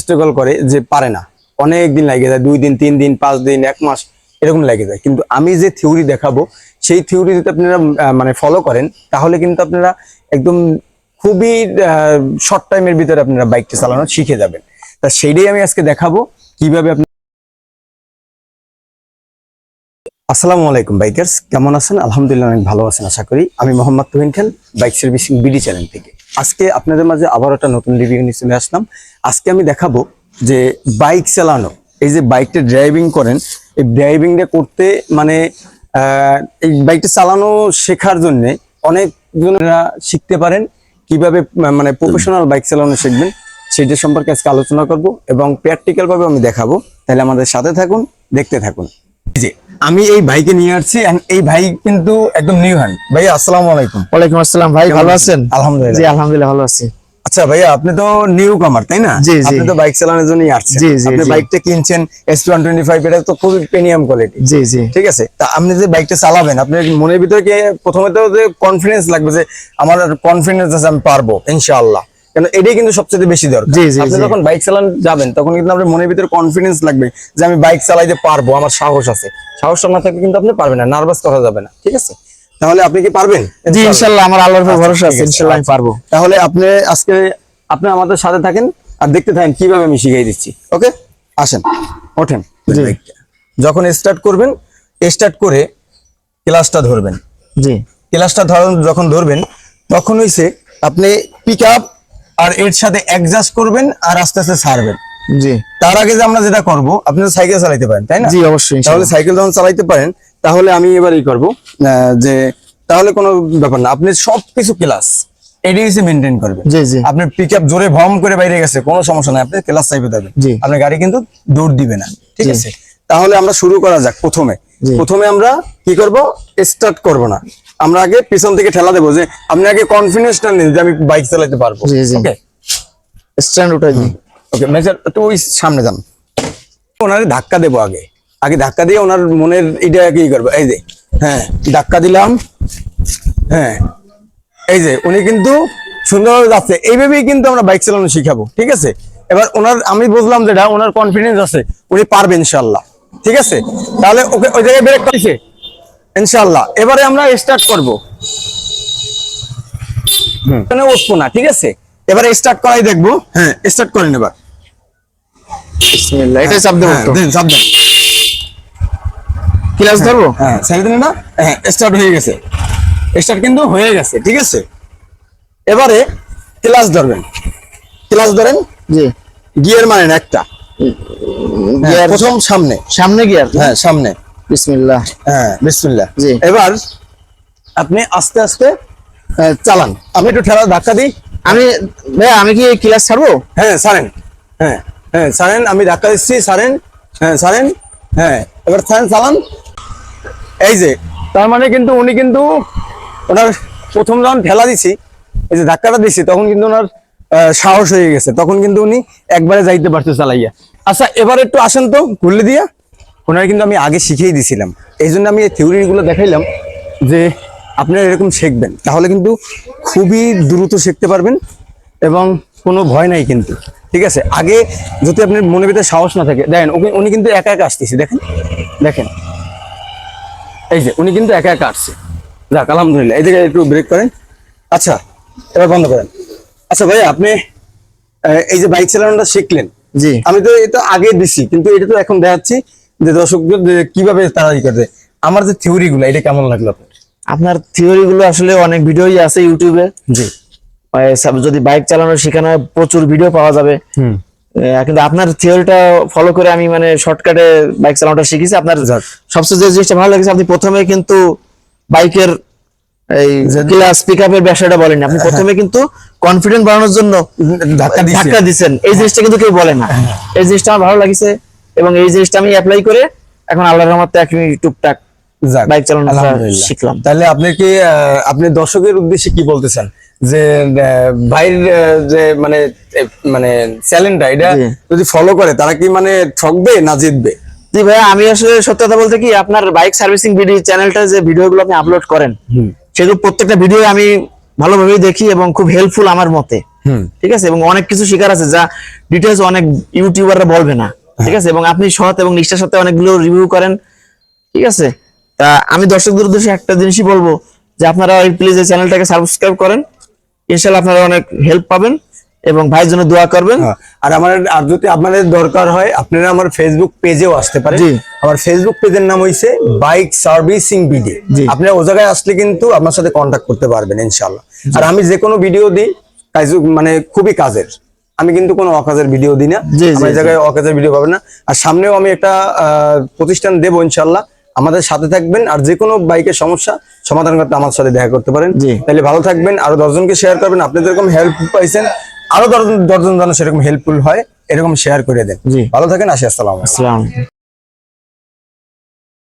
Struggle করে যে পারে না। অনেক দিন লাগে যায়, দুই দিন, তিন দিন, পাঁচ দিন, এক মাস, এরকম লাগে যায়। কিন্তু আমি যে থিওরি দেখাবো, সেই থিওরি যদি আপনারা মানে ফলো করেন, তাহলে কিন্তু আপনারা একদম খুবই শর্ট টাইমের ভিতরে আপনারা বাইকটা চালানো শিখে যাবেন। তা সেইটাই আমি আজকে দেখাবো, কীভাবে আপনি আসসালামু আলাইকুম বাইকার্স কেমন আছেন? আলহামদুলিল্লাহ, অনেক ভালো আছেন, আশা করি। আমি Mohammad Tuhin Khan bike servicing BD channel থেকে। আজকে আপনাদের মাঝে আবার একটা নতুন রিভিউ নিয়ে চলে আসলাম। আজকে আমি দেখাবো যে বাইক চালানো, এই যে বাইকটা ড্রাইভিং করেন, এই ড্রাইভিংটা করতে মানে এই বাইকটা চালানো শেখার জন্য অনেকজনেরা শিখতে পারেন কীভাবে মানে প্রফেশনাল বাইক চালানো শিখবেন, সেটা সম্পর্কে আজকে আলোচনা করব এবং প্র্যাকটিক্যাল ভাবে আমি দেখাবো। তাহলে আমাদের সাথে থাকুন, দেখতে থাকুন। আমি এই ভাইকে নিয়ে আসছি এই ভাই কিন্তু একদম নিউ হ্যান্ড ভাই আসসালামু আলাইকুম। ওয়ালাইকুম আসসালাম। ভাই ভালো আছেন? আলহামদুলিল্লাহ। জি আলহামদুলিল্লাহ ভালো আছি। আচ্ছা ভাইয়া আপনি তো নিউ কামার তাই না। আপনি তো বাইক চালানোর জন্যই আসছেন। আপনি বাইকটা কিনছেন এস ওয়ান টোয়েন্টি ফাইভ এটা তো খুবই প্রিমিয়াম কোয়ালিটি জি জি। ঠিক আছে? তা আপনি যে বাইকটা চালাবেন আপনার মনের ভিতরে কি প্রথমে তো যে কনফিডেন্স লাগবে যে আমার কনফিডেন্স আছে আমি পারব ইনশাআল্লাহ। কেন এটাই কিন্তু সবচেয়ে বেশি দরকার। আপনি যখন বাইক চালান যাবেন তখন কিন্তু আপনার মনের ভিতরে কনফিডেন্স লাগবে যে আমি বাইক চালাইতে পারব আমার সাহস আছে। সাহস না থাকলে কিন্তু আপনি পারবেন না নার্ভাস করা যাবে না ঠিক আছে? তাহলে আপনি কি পারবেন? জি ইনশাআল্লাহ। আমার আল্লাহর উপর আচ্ছা, ভরসা আছে আছে, ইনশাআল্লাহ আমি আচ্ছা। পারব। তাহলে আপনি আজকে আপনি আমাদের সাথে থাকেন আর দেখতে থাকেন কীভাবে আমি শিখিয়ে দিচ্ছি ওকে? আসেন ওঠেন। যখন স্টার্ট করবেন স্টার্ট করে ক্লাসটা ধরবেন। জি। ক্লাসটা ধরুন যখন ধরবেন তখন হইছে আপনি পিক আপ আর এর সাথে অ্যাডজাস্ট করবেন আর আস্তে আস্তে ছাড়বেন। জি। তার আগে যে আমরা যেটা করব আপনি সাইকেল চালাইতে পারেন তাই না? জি অবশ্যই তাহলে সাইকেল যখন চালাইতে পারেন তাহলে আমি এবার ই করব যে তাহলে কোনো ব্যাপার না আপনি সবকিছু ক্লাস এটি হচ্ছে মেনটেন করবেন। জি জি। আপনার পিক আপ জোরে ভম করে বাইরে গেছে কোনো সমস্যা নাই আপনি ক্লাস চাইবে দেবেন জি। আপনার গাড়ি কিন্তু দৌড় দিবে না ঠিক আছে? তাহলে আমরা শুরু করা যাক প্রথমে। প্রথমে আমরা কি করব? স্টার্ট করব না। আমরা আগে পিছন থেকে ঠেলা দেবো যে আপনি আগে কনফিডেন্সটা নিন যে আমি বাইক চালাতে পারব। জি, জি। স্ট্যান্ড ওকে মেজার তো ওই সামনে যান। ওনারে ধাক্কা দেবো আগে। আগে ধাক্কা দিয়ে ওনার মনের এটা কি করব? এই যে হ্যাঁ ধাক্কা দিলাম। হ্যাঁ এই যে উনি কিন্তু সুন্দরভাবে যাচ্ছে। এইভাবেই কিন্তু আমরা বাইক চালানো শিখাবো ঠিক আছে? এবার ওনার আমি বুঝলাম যেটা ওনার কনফিডেন্স আছে উনি পারবে ইনশাল্লাহ ঠিক আছে? তাহলে ওকে ওই জায়গায় ব্রেক করেছে ইনশাল্লাহ এবারে আমরা স্টার্ট করব। এখানে উঠবো না ঠিক আছে? এবারে স্টার্ট করাই দেখব। হ্যাঁ স্টার্ট করেন এবার বিসমিল্লাহ এটা চাপ দেবো হ্যাঁ, দেন, চাপ দেন। ক্লাস ধরবো? হ্যাঁ ছেড়ে দিন না? হ্যাঁ স্টার্ট হয়ে গেছে। স্টার্ট কিন্তু হয়ে গেছে ঠিক আছে? এবারে ক্লাস ধরবেন। ক্লাস ধরেন। জি। গিয়ার মানেন একটা। হ্যাঁ, গিয়ার প্রথম সামনে। সামনে গিয়ার হ্যাঁ সামনে। বিসমিল্লাহ। হ্যাঁ বিসমিল্লাহ। জি। এবার আপনি আস্তে আস্তে চালান। আমি একটু ঠেলা ধাক্কা দিই। আমি ভাই আমি কি ক্লাস ছাড়বো? হ্যাঁ সারেন হ্যাঁ হ্যাঁ সারেন আমি ধাক্কা দিচ্ছি সারেন হ্যাঁ সারেন হ্যাঁ এবার সারেন চালান। এই যে তার মানে কিন্তু উনি কিন্তু ওনার প্রথম যখন ঠেলা দিছি এই যে ধাক্কাটা দিছি তখন কিন্তু ওনার সাহস হয়ে গেছে। তখন কিন্তু উনি একবারে যাইতে পারছে চালাইয়া। আচ্ছা এবার একটু আসেন তো ঘুরলে দিয়া। ওনার কিন্তু আমি আগে শিখিয়ে দিছিলাম। এই জন্য আমি এই থিওরিগুলো দেখাইলাম যে আপনারা এরকম শিখবেন। তাহলে কিন্তু খুবই দ্রুত শিখতে পারবেন এবং কোনো ভয় নাই কিন্তু। ঠিক আছে? আগে যদি আপনার মনে ভিতরে সাহস না থাকে দেখেন ওকে উনি কিন্তু একা একা আসতেছে দেখেন দেখেন। এই যে উনি কিন্তু একা একা আসছে। যাক আলহামদুলিল্লাহ এই দিকে একটু ব্রেক করেন। আচ্ছা এবার বন্ধ করেন। আচ্ছা ভাই আপনি এই যে বাইক চালানোটা শিখলেন। জি। আমি তো এটা আগে দিছি কিন্তু এটা তো এখন দেখাচ্ছি। যে দর্শকদের যে কীভাবে তারা ই করবে আমার যে থিওরি গুলো এটা কেমন লাগল আপনার? আপনার থিওরি গুলো আসলে অনেক ভিডিওই আছে ইউটিউবে। জি। যদি বাইক চালানো শেখানো প্রচুর ভিডিও পাওয়া যাবে। কিন্তু আপনার থিওরিটা ফলো করে আমি মানে শর্টকাটে বাইক চালানোটা শিখেছি। আপনার। সবচেয়ে যে জিনিসটা ভালো লেগেছে আপনি প্রথমে কিন্তু বাইকের এই ক্লাস পিক আপের ব্যবসাটা বলেন আপনি প্রথমে কিন্তু কনফিডেন্ট বাড়ানোর জন্য ধাক্কা দিচ্ছেন এই জিনিসটা কিন্তু কেউ বলে না। এই জিনিসটা আমার ভালো লাগছে। এবং এই জিনিসটা আমি অ্যাপ্লাই করে এখন আল্লাহর রহমতে এখন টুকটাক বাইক চালানো শিখলাম। তাহলে আপনি কি আপনি দর্শকের উদ্দেশ্যে কি বলতেছেন? যে ভাইয়ের যে মানে মানে চ্যালেঞ্জটা এটা যদি ফলো করে তারা কি মানে ঠকবে না জিতবে? জি ভাইয়া আমি আসলে সত্যি কথা বলতে কি আপনার বাইক সার্ভিসিং ভিডিও চ্যানেলটা যে ভিডিওগুলো আপনি আপলোড করেন সেগুলো প্রত্যেকটা ভিডিও আমি ভালোভাবেই দেখি এবং খুব হেল্পফুল আমার মতে। ঠিক আছে? এবং অনেক কিছু শেখার আছে যা ডিটেলস অনেক ইউটিউবাররা বলবে না। ঠিক আছে? এবং আপনি সৎ এবং নিষ্ঠার সাথে অনেকগুলো রিভিউ করেন ঠিক আছে? তা আমি দর্শকদের উদ্দেশ্যে একটা জিনিসই বলব যে আপনারা প্লিজ এই চ্যানেলটাকে সাবস্ক্রাইব করেন। ইনশাল্লাহ আপনারা অনেক হেল্প পাবেন এবং ভাইয়ের জন্য দোয়া করবেন। হ্যাঁ, আর আমার আর যদি আপনাদের দরকার হয় আপনারা আমার ফেসবুক পেজেও আসতে পারেন। আমার ফেসবুক পেজের নাম হইছে বাইক সার্ভিসিং বিডি। আপনারা ও জায়গায় আসলে কিন্তু আপনার সাথে কন্ট্যাক্ট করতে পারবেন ইনশাল্লাহ আর আমি যে কোনো ভিডিও দিই মানে খুবই কাজের। আমি কিন্তু কোনো অকাজের ভিডিও দিই না। আমার জায়গায় অকাজের ভিডিও পাবেন না। আর সামনেও আমি একটা প্রতিষ্ঠান দেবো ইনশাল্লাহ আমাদের সাথে থাকবেন আর যে কোনো বাইকের সমস্যা সমাধান করতে আমার সাথে দেখা করতে পারেন। তাহলে ভালো থাকবেন আরও দশজনকে শেয়ার করবেন। আপনি যেরকম হেল্প পাইছেন আরও দশজন দশজন যেন সেরকম হেল্পফুল হয় এরকম শেয়ার করে দেন। ভালো থাকেন আসি আসসালাম।